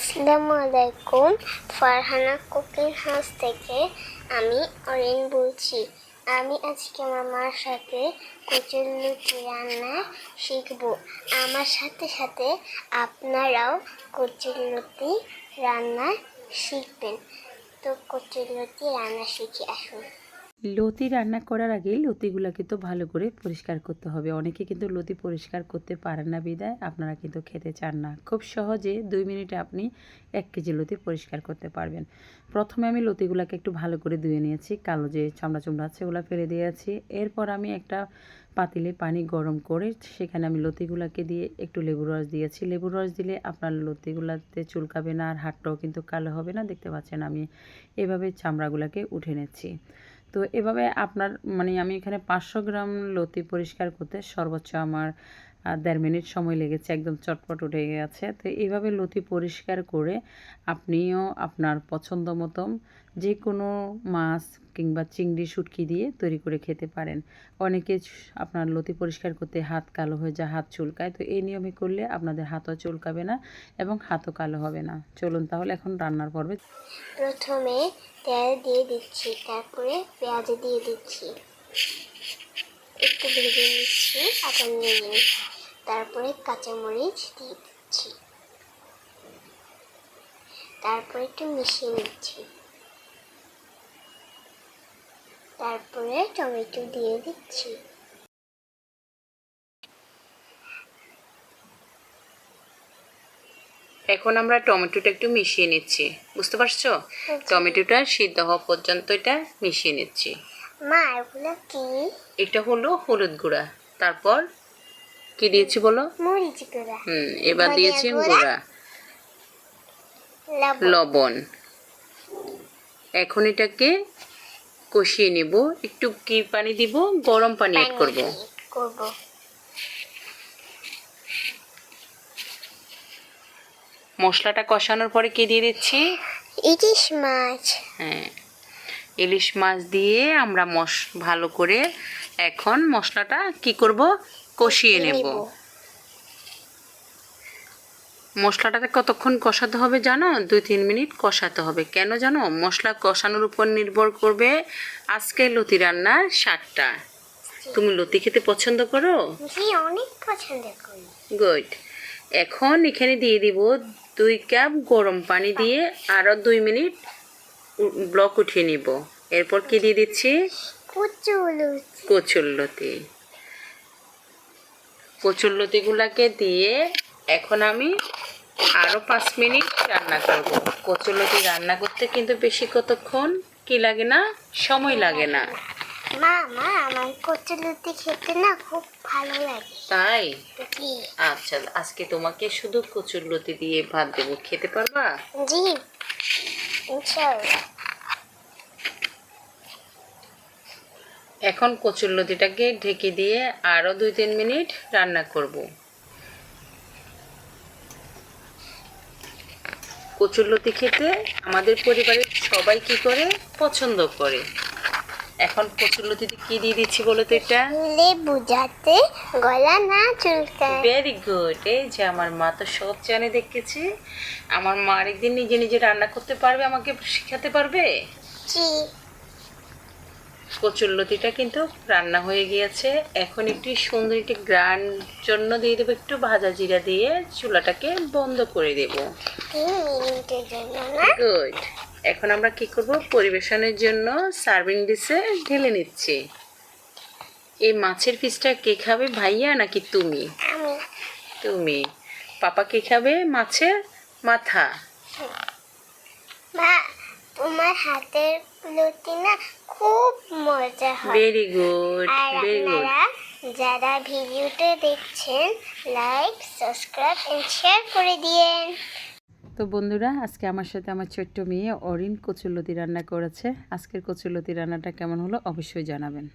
আসসালামু আলাইকুম, Farhana cooking house থেকে আমি অরিন বলছি। আমি আজকে আমার মার সাথে কচুর লুচি রান্না শিখব। আমার সাথে সাথে আপনারাও কচুর লুচি রান্না শিখবেন। তো কচুর লুচি রান্না শিখে আসুন। লতি রান্না করার আগে লতিগুলোকে তো ভালো করে পরিষ্কার করতে হবে। অনেকে কিন্তু লতি পরিষ্কার করতে পারেন না বিদায়। আপনারা কিন্তু খেতে চান না। খুব সহজে দুই মিনিটে আপনি এক কেজি লতি পরিষ্কার করতে পারবেন। প্রথমে আমি লতিগুলোকে একটু ভালো করে ধুয়ে নিয়েছি। কালো যে চামড়া চামড়া আছে, ওগুলো ফেলে দিয়েছি। এরপর আমি একটা পাতিলে পানি গরম করে সেখানে আমি লতিগুলোকে দিয়ে একটু লেবুর রস দিয়েছি। লেবুর রস দিলে আপনার লতিগুলাতে চুলকাবে না আর হাতটাও কিন্তু কালো হবে না। দেখতে পাচ্ছেন আমি এভাবে চামড়াগুলোকে উঠে নিচ্ছি। তো এভাবে আপনার মানে আমি এখানে পাঁচশো গ্রাম লতি পরিষ্কার করতে সর্বোচ্চ আমার দেড় মিনিট সময় লেগেছে, একদম চটপট উঠে গেছে। তো এইভাবে লতি পরিষ্কার করে আপনিও আপনার পছন্দ মতন যে কোনো মাছ কিংবা চিংড়ি, শুটকি দিয়ে তৈরি করে খেতে পারেন। অনেকে আপনার লতি পরিষ্কার করতে হাত কালো হয়ে যায়, হাত চুলকায়। তো এই নিয়মে করলে আপনাদের হাতও চুলকাবে না এবং হাতও কালো হবে না। চলুন তাহলে এখন রান্নার পর্বে। প্রথমে তেল দিয়ে দিচ্ছি, তারপরে পেঁয়াজ দিয়ে দিচ্ছি। একটু ভেজে নিচ্ছি আবার নিয়ে নিচ্ছি। তারপরে কাঁচামরিচ দিয়ে দিচ্ছি। তারপরে একটু মিশিয়ে নিচ্ছি। তারপরে টমেটো দিয়ে দিচ্ছি। এখন আমরা টমেটোটা একটু মিশিয়ে নিচ্ছি। বুঝতে পারছ? টমেটোটা সিদ্ধ হওয়া পর্যন্ত এটা মিশিয়ে নিচ্ছি। মা এগুলো কি? এটা হলো হলুদ গুঁড়া। তারপর কি দিয়েছি বলো? মরিচ গুঁড়া। হুম এবার দিয়েছি গুঁড়া। লবণ। এখন এটাকে কষিয়ে নিব। একটু কি পানি দিব? গরম পানি অ্যাড করব। করব। মশলাটা কষানোর পরে কি দিয়ে দিচ্ছি? ইলিশ মাছ। হ্যাঁ। ইলিশ মাছ দিয়ে আমরা মশ ভালো করে এখন মশলাটা কি করব? কষিয়ে নেব। মশলাটাতে কতক্ষণ কষাতে হবে জানো? দুই তিন মিনিট কষাতে হবে। কেন জানো? মশলা কষানোর উপর নির্ভর করবে আজকে লতি রান্নার স্বাদটা। তুমি লতি খেতে পছন্দ করো? অনেক পছন্দ করি। গুড। এখন এখানে দিয়ে দিব দুই কাপ গরম পানি দিয়ে আরও দুই মিনিট ব্লক উঠিয়ে নিব। এরপর কি দিয়ে দিচ্ছি? কচুরলতি। কচুরলতিগুলাকে দিয়ে এখন আমি আরও পাঁচ মিনিট রান্না করব। কচুরলতি রান্না করতে কিন্তু বেশি কতক্ষণ কি লাগে না? সময় লাগে না। মা মা আমার খেতে না খুব ভালো লাগে। তাই? আচ্ছা আজকে তোমাকে শুধু কচুরলতি দিয়ে ভাত দেবো। খেতে পারবা? জি। এখন কচুরলতিটাকে ঢেকে দিয়ে আরও দুই তিন মিনিট রান্না করব। কচুর লতি খেতে আমাদের পরিবারের সবাই কি করে? পছন্দ করে। এখন কচুরলতিতে কি দিয়ে দিচ্ছি বলো তো এটা? লেবু যাতে গলা না চুলকায়। ভেরি গুড এই যে আমার মা তো সব জানে দেখেছি। আমার মা আরেকদিন নিজে নিজে রান্না করতে পারবে আমাকে শেখাতে পারবে? জি। কচুরলতিটা কিন্তু রান্না হয়ে গিয়েছে। এখন একটু সুন্দর একটি গ্রান জন্য দিয়ে দেবো একটু ভাজা জিরা দিয়ে চুলাটাকে বন্ধ করে দেব। গুড এখন আমরা কি করব? পরিবেশনের জন্য সার্ভিং ডিশে ঢেলে নিচ্ছি। এই মাছের পিসটা কে খাবে ভাইয়া নাকি তুমি? তুমি। পাপা কে খাবে? মাছের মাথা। তোমার হাতের না খুব মজা হয়। ভেরি গুড ভেরি গুড যারা ভিডিওটা দেখছেন লাইক সাবস্ক্রাইব এন্ড শেয়ার করে দিয়েন। তো বন্ধুরা, আজকে আমার সাথে আমার ছোট্ট মেয়ে অরিন কচুলতি রান্না করেছে। আজকের কচুলতি রান্নাটা কেমন হলো অবশ্যই জানাবেন।